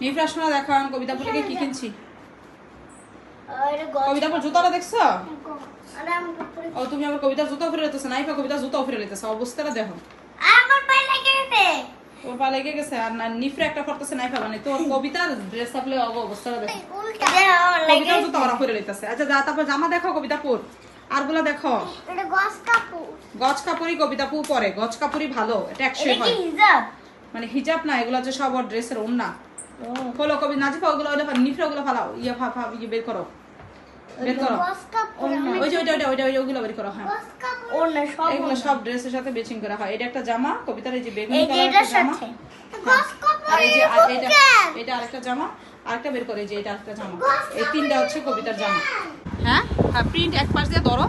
দেখো কি কিনছি? আরে গছ। জুতাটা দেখছ? আরে ও তুমি আমার কবিতা জুতো ফিরে লেতেছে নাইফা কবিতা জুতো ফিরে লেতেছে অবস্থাটা দেখো। আমার লেগে গেছে। তোর পা লেগে গেছে আর না নিফরা একটা করতেছে নাইফা মানে তোর কবিতার ড্রেস আপলে অবস্থাটা দেখো। কবিতা জুতো ওরা ফিরে লেতেছে আচ্ছা যা তারপর জামা দেখো কবিতাপুর আরগুলা দেখো। এটা গছ কাপড়। গজ কাপড়ই কবিতাপু পরে গজ কাপড়ই ভালো এটা একশো মানে হিজাব না এগুলো হচ্ছে সব ওর ড্রেসের ওন্না হলো কবি নাজিফা ওগুলো ওটা নিফরা ওগুলো ফালাও ইয়ে ফা ফা ইয়ে বের করো। বের করো। ওই যে ওইটা ওইটা ওইটা ওই ওগুলো বের করো হ্যাঁ। ওর সব এগুলো সব ড্রেসের সাথে ম্যাচিং করা হয়। এটা একটা জামা কবিতার এই যে বেগুনি কালার জামা। কাপড় আর এই যে এটা এটা আরেকটা জামা আরেকটা বের করে যে এটা আরেকটা জামা। এই তিনটা হচ্ছে কবিতার জামা। হ্যাঁ? হ্যাঁ প্রিন্ট এক পাশ দিয়ে ধরো।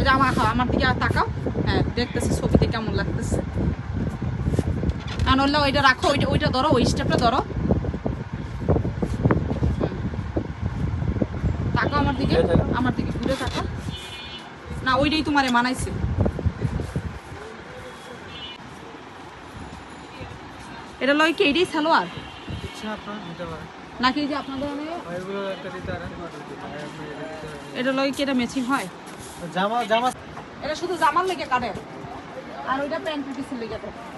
এটা আমার হ্যাঁ, আমার দিকে আর তাকাও। হ্যাঁ দেখতেছি ছবিতে কেমন লাগতেছে। আর নইলে ওইটা রাখো ওইটা ওইটা ধরো ওই স্টেপটা ধরো। হুম। আমার দিকে আমার দিকে ঘুরে তাকাও না ওইটাই তোমারে মানাইছে। এটা লয় কি এইটাই সালোয়ার? নাকি যে আপনাদের এটা লয় কি এটা ম্যাচিং হয়? জামা জামা এটা শুধু জামার লেগে কাটে। আর ওইটা প্যান্ট পিসের লেগে কাটে।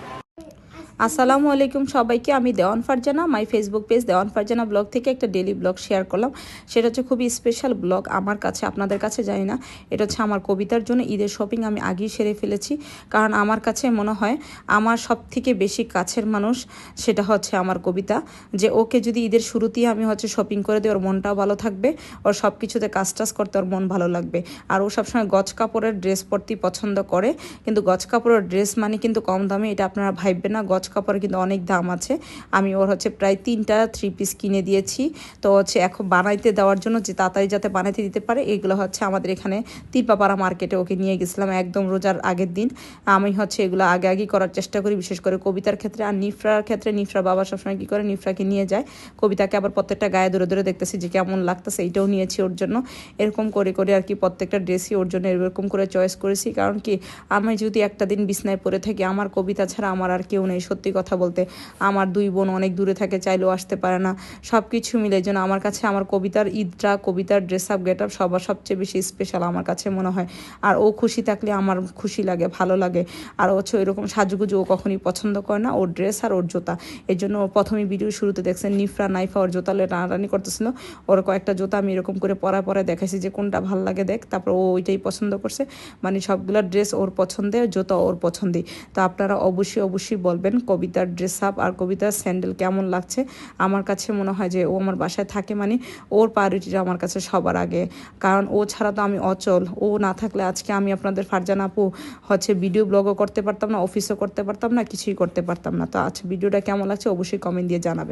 আসসালামু আলাইকুম সবাইকে। আমি Dewan Farzana. My Facebook page Dewan Farzana blog থেকে একটা ডেলি ব্লগ শেয়ার করলাম। সেটা হচ্ছে খুবই স্পেশাল ব্লগ আমার কাছে, আপনাদের কাছে জানি না। এটা হচ্ছে আমার কবিতার জন্য ঈদের শপিং আমি আগেই সেরে ফেলেছি। কারণ আমার কাছে মনে হয় আমার সব থেকে বেশি কাছের মানুষ সেটা হচ্ছে আমার কবিতা। যে ওকে যদি ঈদের শুরুতেই আমি হচ্ছে শপিং করে দিই, ওর মনটাও ভালো থাকবে। ওর সব কিছুতে কাজ টাজ করতে ওর মন ভালো লাগবে। আর ও সবসময় গজ কাপড়ের ড্রেস পরতেই পছন্দ করে। কিন্তু গজ কাপড়ের ড্রেস মানে কিন্তু কম দামে, এটা আপনারা ভাববেন না। গজ কাপড়ের কিন্তু অনেক দাম আছে। আমি ওর হচ্ছে প্রায় তিনটা থ্রি পিস কিনে দিয়েছি। তো হচ্ছে এখন বানাইতে দেওয়ার জন্য যে তাড়াতাড়ি যাতে বানাইতে দিতে পারে, এগুলো হচ্ছে আমাদের এখানে তিরপাপাড়া মার্কেটে ওকে নিয়ে গেছিলাম একদম রোজার আগের দিন। আমি হচ্ছে এগুলো আগে আগে করার চেষ্টা করি, বিশেষ করে কবিতার ক্ষেত্রে। আর নিফরার ক্ষেত্রে, নিফরা বাবা সবসময় কী করে? নিফরাকে নিয়ে যায়। কবিতাকে আবার প্রত্যেকটা গায়ে ধরে ধরে দেখতেছি যে কেমন লাগতেছে, এইটাও নিয়েছি ওর জন্য। এরকম করে করে আর কি প্রত্যেকটা ড্রেসই ওর জন্য এরকম করে চয়েস করেছি। কারণ কি, আমি যদি একটা দিন বিছনায় পরে থাকি, আমার কবিতা ছাড়া আমার আর কেউ নেই। সত্যি কথা বলতে আমার দুই বোন অনেক দূরে থাকে, চাইলেও আসতে পারে না। সব কিছু মিলে জন্য আমার কাছে আমার কবিতার ঈদটা, কবিতার ড্রেস আপ গেট আপ সবার সবচেয়ে বেশি স্পেশাল আমার কাছে মনে হয়। আর ও খুশি থাকলে আমার খুশি লাগে, ভালো লাগে। আর ও হচ্ছে ওইরকম সাজুগুজু ও কখনই পছন্দ করে না। ওর ড্রেস আর ওর জোতা। এই জন্য প্রথমে ভিডিও শুরুতে দেখছেন নিফরা, নাইফা ওর জুতা টানাটানি করতেছিল। ওর কয়েকটা জোতা আমি এরকম করে পরা পরে দেখাইছি যে কোনটা ভালো লাগে দেখ। তারপর ও ওইটাই পছন্দ করছে। মানে সবগুলো ড্রেস ওর পছন্দের, জোতা ওর পছন্দই। তো আপনারা অবশ্যই অবশ্যই বলবেন কবিতার ড্রেস আপ আর কবিতার স্যান্ডেল কেমন লাগছে? আমার কাছে মনে হয় যে ও আমার বাসায় থাকে মানে ওর প্রায়োরিটিটা আমার কাছে সবার আগে। কারণ ও ছাড়া তো আমি অচল। ও না থাকলে আজকে আমি আপনাদের ফারজান আপু হচ্ছে ভিডিও ব্লগও করতে পারতাম না অফিসও করতে পারতাম না, কিছুই করতে পারতাম না। তো আচ্ছা ভিডিওটা কেমন লাগছে অবশ্যই কমেন্ট দিয়ে জানাবেন।